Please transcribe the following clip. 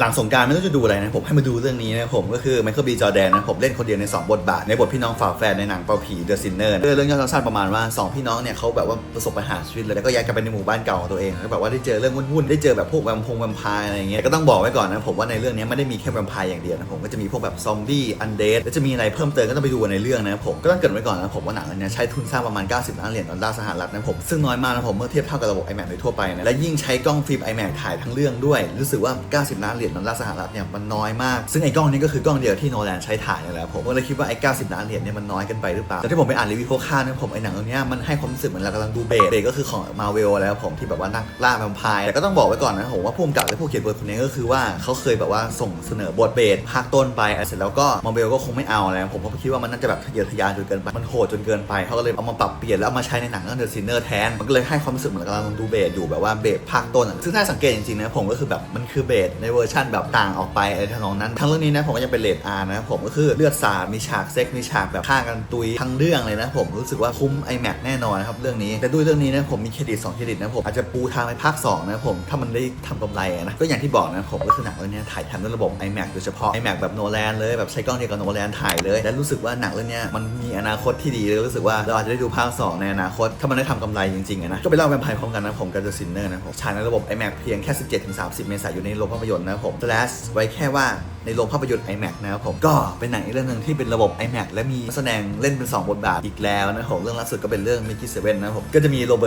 หลังสงการไม่รู้จะดูอะไรนะผมให้มาดูเรื่องนี้นะผมก็คือไมเคิลบีจอแดนนะผมเล่นคนเดียวใน 2 บทบาท ในบทพี่น้องฝาแฝดในหนังเปาผีเดอะซินเนอร์เรื่องย่อสั้นๆประมาณว่า 2 พี่น้องเนี่ยเขาแบบว่าประสบปัญหาชีวิตเลยแล้วก็ย้ายกลับไปในหมู่บ้านเก่าของตัวเองแล้วแบบว่าได้เจอเรื่องวุ่นๆได้เจอแบบพวกแวมพงแวมพร์อะไรเงี้ยก็ต้องบอกไว้ก่อนนะผมว่าในเรื่องนี้ไม่ได้มีแค่แวมพร์อย่างเดียวนะผมก็จะมีพวกแบบซอมบี้อันเดดแล้วจะมีอะไรเพิ่มเติมก็ต้องไปดูในเรื่องนะผมก็ต้องเกิดไว้ก่อนนะผมว่าหนังเรื่องนี้ใช้ทุนสร้างประมาณ 90ล้านเหรียญดอลลาร์สหรัฐนะผมซึ่งน้อยมากนะผมเมื่อเทียบเท่ากับระบบ iMac โดยทั่วไปนะและยิ่งใช้กล้องฟิล์ม iMac ถ่ายทั้งเรื่องด้วยรู้สึกว่า 90ล้านเหรียญดอลลาร์สหรัฐเนี่ยมันน้อยมาก ซึ่งไอ้กล้องนี้ก็คือกล้องเดียวที่โนแลนใช้ถ่ายนี่แหละผมก็เลยคิดว่าไอ้90ล้านเหรียญเนี่ยมันน้อยกันไปหรือเปล่าแต่ที่ผมไปอ่านรีวิวคร่าวๆนะผมไอ้หนังเรื่องเนี้ยมันให้ความรู้สึกเหมือนเรากำลังดูเบสเบสก็คือของมาเวลแล้วผมที่แบบว่านักล่าแวมไพร์แต่ก็ต้องบอกไว้ก่อนนะผมว่าผู้กำกับและผู้เขียนบทคนนี้ก็คือว่าเขาเคยแบบว่าส่งเสนอบทเบสภาคต้นไปเสร็จแล้วก็มาเวลก็คงไม่เอาแล้วผมก็คิดว่ามันน่าจะแบบทะเยอทะยานจนเกินไปมันโหดจนเกินไปเขาก็เลยเอามาปรับเปลี่ยนแล้วเอามาใช้ในหนังเรื่องเดอะซินเนอร์แทนมันก็เลยให้ความรู้สึกเหมือนกำลังดูเบสอยู่แบบว่าเบสภาคต้นซึ่งถ้าสังเกตจริงๆนะผมก็คือแบบมันคือเบสในเวอร์ชนแบบต่างออกไปอะไรทำนองนั้น ทั้งเรื่องนี้นะผมก็ยังเป็นเลดอาร์นะผมก็คือเลือดสาดมีฉากเซ็กมีฉากแบบฆ่ากันตุยทั้งเรื่องเลยนะผมรู้สึกว่าคุ้ม iMac แน่นอนนะครับเรื่องนี้แต่ด้วยเรื่องนี้นะผมมีเครดิต2เครดิตนะผมอาจจะปูทางในภาค2นะผมถ้ามันได้ทำกำไรนะก็อย่างที่บอกนะผมก็คือหนังเรื่องนี้ถ่ายทำด้วยระบบ iMac โดยเฉพาะ iMac แบบโนแลนเลยแบบใช้กล้องเดียวกับโนแลนถ่ายเลยและรู้สึกว่าหนังเรื่องนี้มันมีอนาคตที่ดีเลยรู้สึกว่าเราอาจจะได้ดูภาคสองในอนาคต ถ้ามันได้ทำกำไรจริงๆนะก็ไปเล่าแวมไพร์พร้อมกันนะผมกับเดอะซินเนอร์นะผมฉายในระบบ iMac เพียงแค่ 17-30 เมษายนในโรงภาพยนตร์นะผม slash ไว้แค่ว่าในโรงภาพยนตร์ iMac นะครับผมก็เป็นหนังอีกเรื่องหนึ่งที่เป็นระบบ iMac และมีแสดงเล่นเป็น 2 บทบาทอีกแล้วนะครับผมเรื่องล่าสุดก็เป็นเรื่อง Mickey Seven นะครับผมก็จะมีโรเบิร์ต